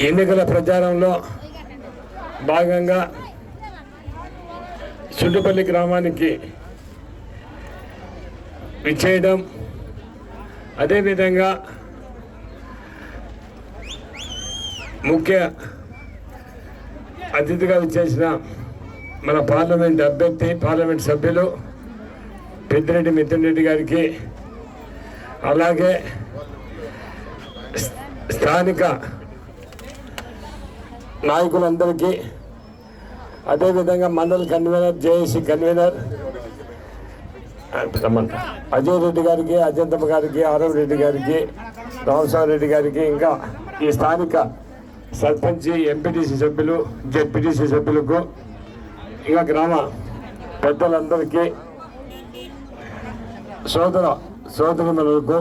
ఎన్నికల ప్రచారంలో భాగంగా చుట్టుపల్లి గ్రామానికి విచ్చేయడం అదేవిధంగా ముఖ్య అతిథిగా విచ్చేసిన మన పార్లమెంట్ అభ్యర్థి పార్లమెంట్ సభ్యులు పెద్దిరెడ్డి మిథున్ రెడ్డి గారికి అలాగే స్థానిక నాయకులందరికీ అదేవిధంగా మండల convener JAC convener Ajay Reddy గారికి అజంతమ్మ గారికి ఆరవ్ రెడ్డి గారికి రామస్వామి రెడ్డి గారికి ఇంకా ఈ స్థానిక సర్పంచ్ ఎంపీటీసీ సభ్యులు జెడ్పీటీసీ సభ్యులకు ఇంకా గ్రామ పెద్దలందరికీ సోదర సోదరిమణులకు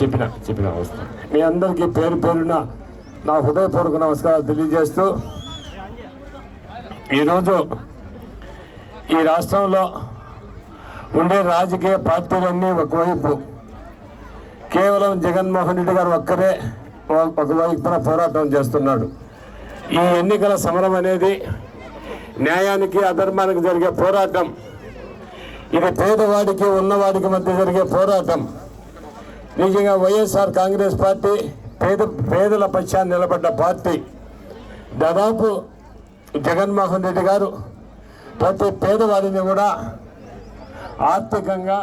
చెప్పిన చెప్పిన అవస్థ. మీ అందరికీ పేరు పేరున నా హృదయపూర్వక నమస్కారాలు తెలియజేస్తూ ఈరోజు ఈ రాష్ట్రంలో ఉండే రాజకీయ పార్టీలన్నీ ఒకవైపు. కేవలం జగన్మోహన్ రెడ్డి గారు ఒక్కరే ఒకవైపున పోరాటం చేస్తున్నాడు. ఈ ఎన్నికల సమరం అనేది న్యాయానికి అధర్మానికి జరిగే పోరాటం. ఇది పేదవాడికి ఉన్నవాడికి మధ్య జరిగే పోరాటం. నిజంగా వైఎస్ఆర్ కాంగ్రెస్ పార్టీ పేద పేదల పక్షాన్ని నిలబడ్డ పార్టీ. దాదాపు జగన్మోహన్ రెడ్డి గారు ప్రతి పేదవారిని కూడా ఆర్థికంగా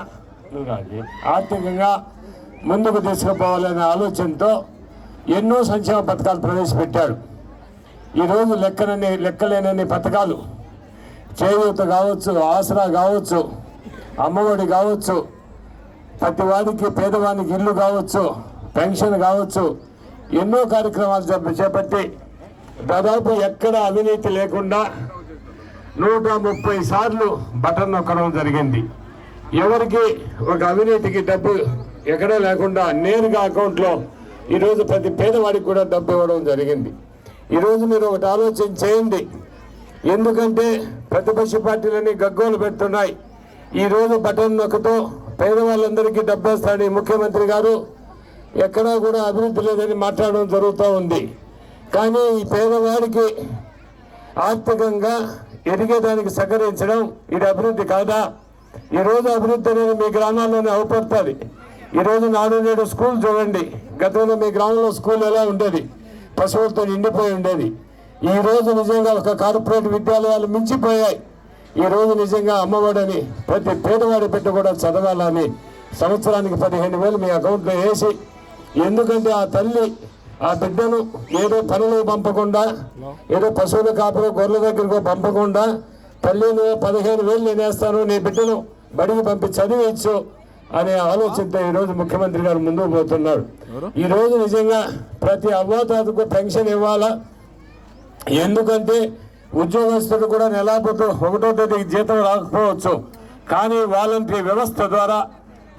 ఆర్థికంగా ముందుకు తీసుకుపోవాలనే ఆలోచనతో ఎన్నో సంక్షేమ పథకాలు ప్రవేశపెట్టాడు ఈరోజు లెక్కనని లెక్కలేనన్ని పథకాలు. చేయూత కావచ్చు ఆసరా కావచ్చు అమ్మఒడి కావచ్చు ప్రతి వాడికి పేదవానికి ఇల్లు కావచ్చు పెన్షన్ కావచ్చు ఎన్నో కార్యక్రమాలు చేపట్టి దాదాపు ఎక్కడ అవినీతి లేకుండా నూట ముప్పై సార్లు బటన్ నొక్కడం జరిగింది. ఎవరికి ఒక అవినీతికి డబ్బు ఎక్కడా లేకుండా నేరుగా అకౌంట్లో ఈరోజు ప్రతి పేదవాడికి కూడా డబ్బు ఇవ్వడం జరిగింది. ఈరోజు మీరు ఒకటి ఆలోచన చేయండి. ఎందుకంటే ప్రతిపక్ష పార్టీలన్నీ గగ్గోలు పెడుతున్నాయి. ఈరోజు బటన్ నొక్కతో పేదవాళ్ళందరికీ డబ్బు వేస్తాడు ముఖ్యమంత్రి గారు ఎక్కడా కూడా అభివృద్ధి లేదని మాట్లాడడం జరుగుతూ ఉంది. కానీ ఈ పేదవాడికి ఆర్థికంగా ఎదిగేదానికి సహకరించడం ఇది అభివృద్ధి కాదా? ఈరోజు అభివృద్ధి అనేది మీ గ్రామాల్లోనే అవపడుతుంది. ఈరోజు నాడు నేడు స్కూల్ చూడండి. గతంలో మీ గ్రామంలో స్కూల్ ఎలా ఉండేది? పశువులతో నిండిపోయి ఉండేది. ఈరోజు నిజంగా ఒక కార్పొరేట్ విద్యాలయాలు మించిపోయాయి. ఈ రోజు నిజంగా అమ్మఒడని ప్రతి పేదవాడి బిడ్డ కూడా చదవాలని సంవత్సరానికి పదిహేను వేలు మీ అకౌంట్లో వేసి ఎందుకంటే ఆ తల్లి ఆ బిడ్డను ఏదో పనులు పంపకుండా ఏదో పశువుల కాపులో గొర్రెల దగ్గరకు పంపకుండా తల్లి నువ్వు పదిహేను వేలు నేను వేస్తాను నీ బిడ్డను బడికి పంపి చదివించు అనే ఆలోచనతో ఈరోజు ముఖ్యమంత్రి గారు ముందుకు పోతున్నాడు ఈ రోజు నిజంగా ప్రతి అవ్వాతాతకు పెన్షన్ ఇవ్వాలా? ఎందుకంటే ఉద్యోగస్తులు కూడా నెలాపోతూ ఒకటో తేదీకి జీతం రాకపోవచ్చు. కానీ వాలంటరీ వ్యవస్థ ద్వారా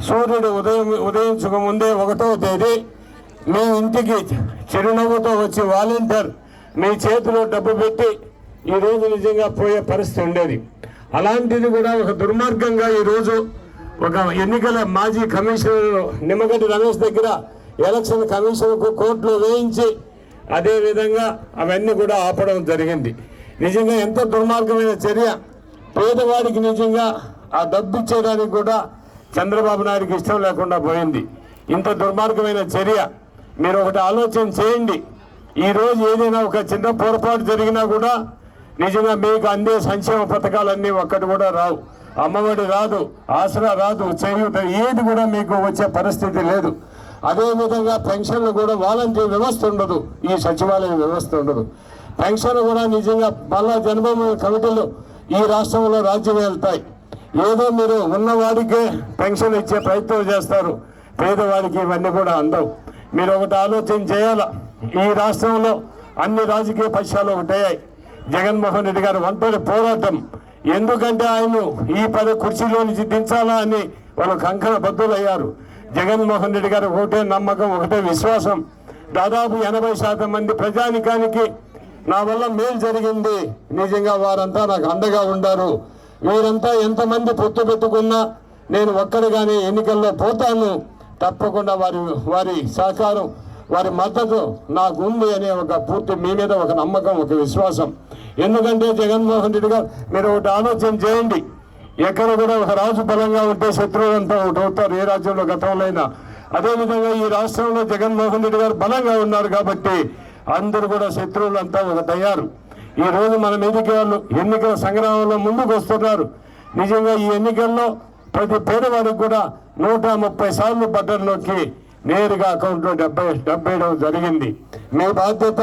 సూర్యుడు ఉదయం ఉదయించక ముందే ఒకటో తేదీ మీ ఇంటికి చిరునవ్వుతో వచ్చి వాలంటీర్ మీ చేతిలో డబ్బు పెట్టి ఈరోజు నిజంగా పోయే పరిస్థితి ఉండేది. అలాంటిది కూడా ఒక దుర్మార్గంగా ఈరోజు ఒక ఎన్నికల మాజీ కమిషనర్ నిమ్మగడ్డి రమేష్ దగ్గర ఎలక్షన్ కమిషన్కు కోర్టులో వేయించి అదేవిధంగా అవన్నీ కూడా ఆపడం జరిగింది. నిజంగా ఎంత దుర్మార్గమైన చర్య. పేదవాడికి నిజంగా ఆ డబ్బు ఇచ్చేయడానికి కూడా చంద్రబాబు నాయుడికి ఇష్టం లేకుండా పోయింది. ఇంత దుర్మార్గమైన చర్య. మీరు ఒకటి ఆలోచన చేయండి. ఈరోజు ఏదైనా ఒక చిన్న పొరపాటు జరిగినా కూడా నిజంగా మీకు అందే సంక్షేమ పథకాలన్నీ ఒక్కటి కూడా రావు. అమ్మఒడి రాదు ఆసరా రాదు చేయూత ఏది కూడా మీకు వచ్చే పరిస్థితి లేదు. అదే విధంగా పెన్షన్లు కూడా వాలంటీర్ వ్యవస్థ ఉండదు. ఈ సచివాలయ వ్యవస్థ ఉండదు. పెన్షన్ కూడా నిజంగా మళ్ళా జన్మభూమి కమిటీలు ఈ రాష్ట్రంలో రాజ్యం వెళ్తాయి. ఏదో మీరు ఉన్నవాడికే పెన్షన్ ఇచ్చే ప్రయత్నం చేస్తారు. పేదవాడికి ఇవన్నీ కూడా అందవు. మీరు ఒకటి ఆలోచన చేయాల? ఈ రాష్ట్రంలో అన్ని రాజకీయ పక్షాలు ఒకటయ్యాయి. జగన్మోహన్ రెడ్డి గారు ఒంటరి పోరాటం. ఎందుకంటే ఆయన ఈ పది కుర్చీలో నుంచి దించాలా అని వాళ్ళు కంకణ బద్దులయ్యారు జగన్మోహన్ రెడ్డి గారు ఒకటే నమ్మకం ఒకటే విశ్వాసం. దాదాపు ఎనభై శాతం మంది ప్రజానికానికి నా వల్ల మేలు జరిగింది. నిజంగా వారంతా నాకు అండగా ఉండారు. వీరంతా ఎంతమంది పొత్తు పెట్టుకున్నా నేను ఒక్కడిగానే ఎన్నికల్లో పోతాను. తప్పకుండా వారి వారి సహకారం వారి మద్దతు నాకు ఉంది అనే ఒక పూర్తి మీ మీద ఒక నమ్మకం ఒక విశ్వాసం. ఎందుకంటే జగన్మోహన్ రెడ్డి గారు మీరు ఒకటి ఆలోచన చేయండి. ఎక్కడ కూడా ఒక రాజు బలంగా ఉంటే శత్రువులంతా ఒకటి అవుతారు ఏ రాజ్యంలో గతంలో అయినా. అదేవిధంగా ఈ రాష్ట్రంలో జగన్మోహన్ రెడ్డి గారు బలంగా ఉన్నారు కాబట్టి అందరూ కూడా శత్రువులంతా ఒకటయ్యారు ఈ రోజు మన మీదకి వాళ్ళు ఎన్నికల సంగ్రామంలో ముందుకు వస్తున్నారు. నిజంగా ఈ ఎన్నికల్లో ప్రతి పేదవాడికి కూడా నూట ముప్పై సార్లు బట్టల్లోకి నేరుగా అకౌంట్లో డెబ్బై డెబ్బై జరిగింది. మీ బాధ్యత.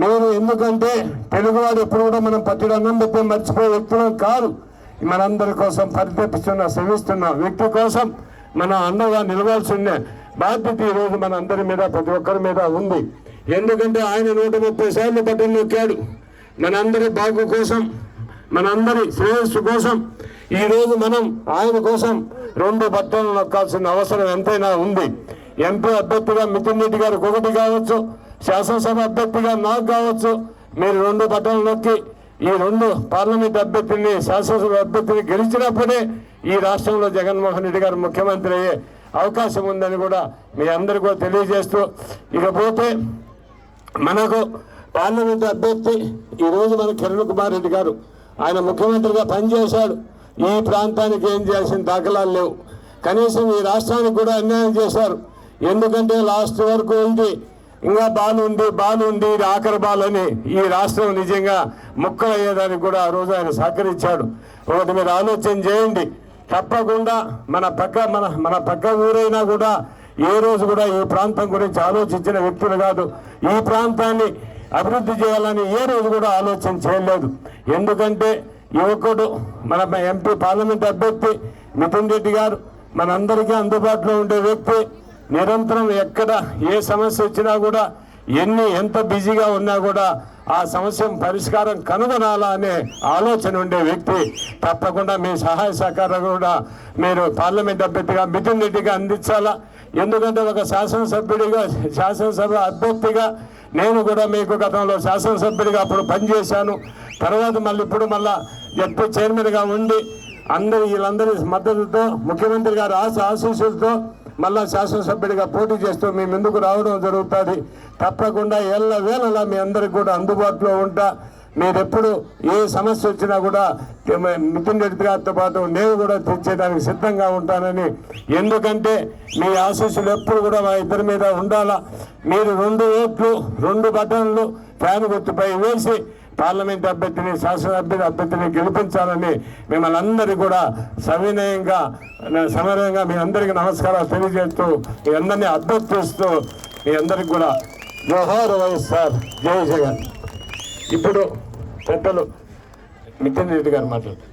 మీరు ఎందుకంటే తెలుగువాడు ఎప్పుడు కూడా మనం పట్టిన అన్నం పెట్టి మర్చిపోయే వ్యక్తులం కాదు. మనందరి కోసం పరితపిస్తున్న శ్రమిస్తున్న వ్యక్తి కోసం మన అండగా నిలవాల్సిందే. బాధ్యత ఈ రోజు మన అందరి మీద ప్రతి ఒక్కరి మీద ఉంది. ఎందుకంటే ఆయన నూట ముప్పై సార్లు బట్టలు నొక్కాడు. మనందరి బాగు కోసం మనందరి శ్రేయస్సు కోసం ఈ రోజు మనం ఆయన కోసం రెండు బట్టలు నొక్కాల్సిన అవసరం ఎంతైనా ఉంది. ఎంపీ అభ్యర్థిగా మిథున్ రెడ్డి గారికి ఒకటి కావచ్చు శాసనసభ అభ్యర్థిగా నాకు కావచ్చు మీరు రెండు బట్టలు నొక్కి ఈ రెండు పార్లమెంట్ అభ్యర్థిని శాసనసభ అభ్యర్థిని గెలిచినప్పుడే ఈ రాష్ట్రంలో జగన్మోహన్ రెడ్డి గారు ముఖ్యమంత్రి అయ్యే అవకాశం ఉందని కూడా మీ అందరికీ తెలియజేస్తూ ఇకపోతే మనకు పార్లమెంట్ అభ్యర్థి ఈరోజు మన కిరణ్ కుమార్ రెడ్డి గారు. ఆయన ముఖ్యమంత్రిగా పనిచేశాడు. ఈ ప్రాంతానికి ఏం చేసిన దాఖలాలు లేవు. కనీసం ఈ రాష్ట్రానికి కూడా అన్యాయం చేశారు. ఎందుకంటే లాస్ట్ వరకు ఉంది. ఇంకా బాల్ ఉంది ఇది ఆఖరి బాల్ అని ఈ రాష్ట్రం నిజంగా ముక్కలయ్యేదానికి కూడా ఆ రోజు ఆయన సహకరించాడు. ఒకటి మీరు ఆలోచన చేయండి. తప్పకుండా మన పక్క మన మన పక్క ఊరైనా కూడా ఏ రోజు కూడా ఈ ప్రాంతం గురించి ఆలోచించిన వ్యక్తులు కాదు. ఈ ప్రాంతాన్ని అభివృద్ధి చేయాలని ఏ రోజు కూడా ఆలోచన చేయలేదు. ఎందుకంటే యువకుడు మన ఎంపీ పార్లమెంట్ అభ్యర్థి మిథున్ రెడ్డి గారు మనందరికీ అందుబాటులో ఉండే వ్యక్తి. నిరంతరం ఎక్కడ ఏ సమస్య వచ్చినా కూడా ఎన్ని ఎంత బిజీగా ఉన్నా కూడా ఆ సమస్య పరిష్కారం కనుగొనాలా అనే ఆలోచన ఉండే వ్యక్తి తప్పకుండా మీ సహాయ సహకారం కూడా మీరు పార్లమెంట్ అభ్యర్థిగా మిథున్ రెడ్డిగా అందించాలా? ఎందుకంటే ఒక శాసనసభ్యుడిగా శాసనసభ అభ్యర్థిగా నేను కూడా మీకు గతంలో శాసనసభ్యుడిగా అప్పుడు పనిచేశాను. తర్వాత మళ్ళీ ఇప్పుడు మళ్ళా ఎప్పుడు చైర్మన్గా ఉండి అందరి వీళ్ళందరి మద్దతుతో ముఖ్యమంత్రి గారు ఆశ ఆశీస్సులతో మళ్ళా శాసనసభ్యుడిగా పోటీ చేస్తూ మీ ముందుకు రావడం జరుగుతుంది. తప్పకుండా ఎల్ల వేళలా మీ అందరికి కూడా అందుబాటులో ఉంటా. మీరెప్పుడు ఏ సమస్య వచ్చినా కూడా మిథున్ రెడ్డి గారితో పాటు నేను కూడా తెచ్చేయడానికి సిద్ధంగా ఉంటానని. ఎందుకంటే మీ ఆశీస్సులు ఎప్పుడు కూడా మా ఇద్దరి మీద ఉండాలా. మీరు రెండు ఓట్లు రెండు బటన్లు ఫ్యాన్ గుర్తుపై వేసి పార్లమెంట్ అభ్యర్థిని శాసనసభ్యుని అభ్యర్థిని గెలిపించాలని మిమ్మల్ని అందరికీ కూడా సవినయంగా సమన్వయంగా మీ అందరికీ నమస్కారాలు తెలియజేస్తూ మీ అందరినీ అభ్యర్థిస్తూ మీ అందరికి కూడా జోహార్ వైఎస్ఆర్. జై జగన్. ఇప్పుడు పెద్దలు నితిన్ రెడ్డి గారు మాట్లాడతారు.